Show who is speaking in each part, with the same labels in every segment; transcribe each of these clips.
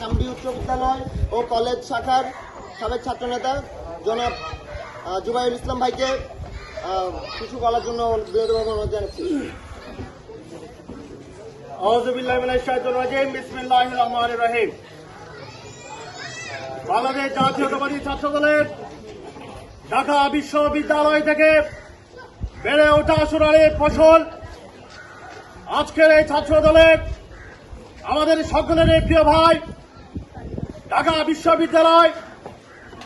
Speaker 1: চামড়ি উচ্চ বিদ্যালয় ও কলেজ শাখার সাবেক ছাত্রনেতা জনাব আহ, জুবাইর ইসলাম ভাইকে কিছু বলার জন্য বিনোদভাবে অনুরোধ জানাচ্ছি।
Speaker 2: বাংলাদেশ জাতীয়তাবাদী ছাত্র দলের ঢাকা বিশ্ববিদ্যালয় থেকে বেড়ে ওঠা সোনারের ফসল আজকের এই ছাত্র দলের আমাদের সকলের প্রিয় ভাই ঢাকা বিশ্ববিদ্যালয়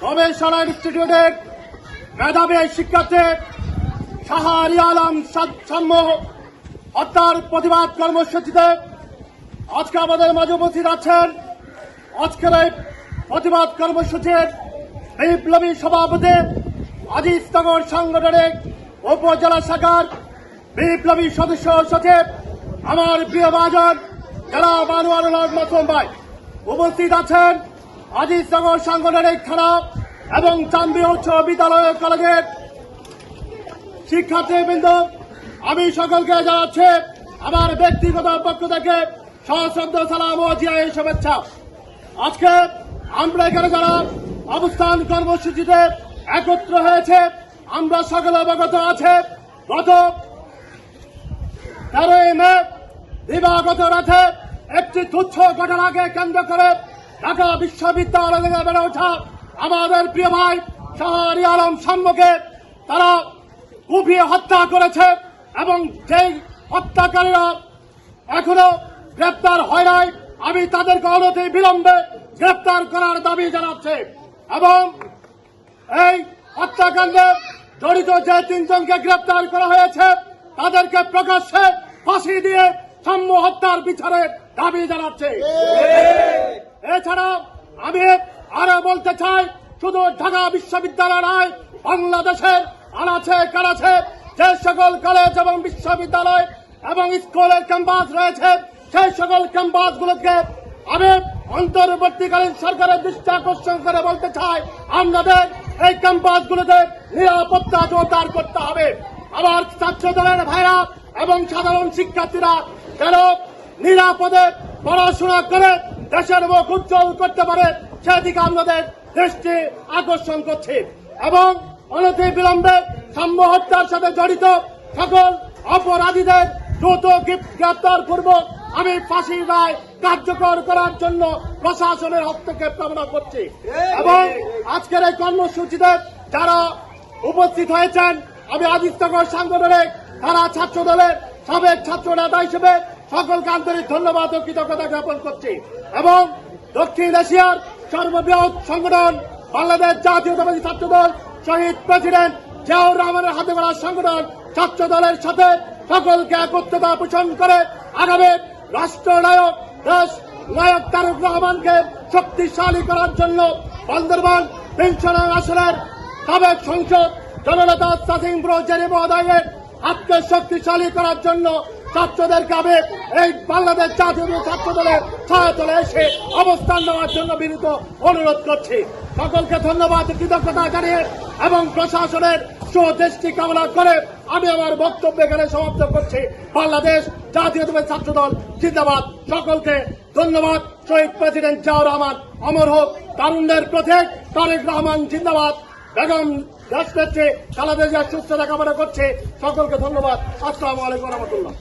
Speaker 2: গবেষণা ইনস্টিটিউটের মেধাবী শিক্ষার্থী শাহারি আলম সাম্য হত্যার প্রতিবাদ কর্মসূচিতে আজকে আমাদের মাঝে উপস্থিত আছেন আজকের এই প্রতিবাদ কর্মসূচির বিপ্লবী সভাপতি আজিজ নগর সাংগঠনিক উপজেলা শাখার বিপ্লবী সদস্য সচিব আমার প্রিয় বাজন জেলা হক মাসুম ভাই উপস্থিত আছেন। আজিজ নগর সাংগঠনিক থানা এবং চান্দি উচ্চ বিদ্যালয় কলেজের শিক্ষার্থীবৃন্দ, আমি সকলকে জানাচ্ছি আমার ব্যক্তিগত পক্ষ থেকে সশব্দ সালাম ও জিআই শুভেচ্ছা। আজকে আমরা এখানে যারা অবস্থান কর্মসূচিতে একত্র হয়েছে, আমরা সকলে অবগত আছে। গত তেরোই মে, দিবাগত রাতে একটি তুচ্ছ ঘটনাকে কেন্দ্র করে ঢাকা বিশ্ববিদ্যালয় থেকে বেড়ে ওঠা আমাদের প্রিয় ভাই শাহরি আলম সাম্যকে তারা কুপিয়ে হত্যা করেছে এবং যেই হত্যাকারীরা এখনও গ্রেপ্তার হয় নাই, আমি তাদেরকে অনতি বিলম্বে গ্রেপ্তার করার দাবি জানাচ্ছি এবং এই হত্যাকাণ্ডে জড়িত যে তিনজনকে গ্রেপ্তার করা হয়েছে, তাদেরকে প্রকাশ্যে ফাঁসি দিয়ে সাম্য হত্যার বিচারের দাবি জানাচ্ছে। এছাড়া আমি আরও বলতে চাই, শুধু ঢাকা বিশ্ববিদ্যালয় নয়, বাংলাদেশের আনাছে কানাছে যে সকল কলেজ এবং বিশ্ববিদ্যালয় এবং স্কুলের ক্যাম্পাস রয়েছে, সেই সকল ক্যাম্পাস গুলোকে আমি অন্তর্বর্তীকালীন সরকারের দৃষ্টি আকর্ষণ করে বলতে চাই, আমাদের এই ক্যাম্পাস গুলোতে নিরাপত্তা জোরদার করতে হবে। আমার ছাত্র দলের ভাইরা এবং সাধারণ শিক্ষার্থীরা যেন নিরাপদে পড়াশোনা করে দেশের মুখ উজ্জ্বল করতে পারে সেদিকে আমাদের দৃষ্টি আকর্ষণ করছে। এবং অনতি বিলম্বে সাম্য হত্যার সাথে জড়িত সকল অপরাধীদের দ্রুত গ্রেপ্তার করব। আমি ফাঁসির রায় কার্যকর করার জন্য প্রশাসনের হস্তক্ষেপ কামনা করছি। এবং আজকের এই কর্মসূচিতে যারা উপস্থিত হয়েছেন, আমি আদিত্যগর সাংগঠনিক, তারা ছাত্র দলের সাবেক ছাত্র নেতা হিসেবে সকলকে আন্তরিক ধন্যবাদ ও কৃতজ্ঞতা জ্ঞাপন করছি। এবং দক্ষিণ এশিয়ার সর্ববৃহৎ সংগঠন বাংলাদেশ জাতীয়তাবাদী ছাত্র দল, শহীদ প্রেসিডেন্ট জিয়াউর রহমানের হাতে গড়া সংগঠন ছাত্র দলের সাথে সকলকে একত্রতা পোষণ করে আগামী রাষ্ট্রনায়ক, দেশ নায়ক তারক রহমানকে শক্তিশালী করার জন্য বান্দরবান পেনশনার আসনের সাবেক সংসদ জননেতা সাসিং ব্রো জেরি মহোদয়ের হাতকে শক্তিশালী করার জন্য ছাত্রদেরকে আমি এই বাংলাদেশ জাতীয় ছাত্র দলের ছায়াতলে এসে অবস্থান নেওয়ার জন্য বিনীত অনুরোধ করছি। সকলকে ধন্যবাদ, কৃতজ্ঞতা জানিয়ে এবং প্রশাসনের সুদৃষ্টি কামনা করে আমি আমার বক্তব্য এখানে সমাপ্ত করছি। বাংলাদেশ জাতীয় ছাত্র দল জিন্দাবাদ। সকলকে ধন্যবাদ। শহীদ প্রেসিডেন্ট জিয়াউর রহমান, অমর হোক, তারুণ্যের প্রতীক তারেক রহমান, জিন্দাবাদ। বেগম খালেদা সুস্থ সুস্থতা কামনা করছে সকলকে ধন্যবাদ। আসসালামু আলাইকুম রহমতুল্লাহ।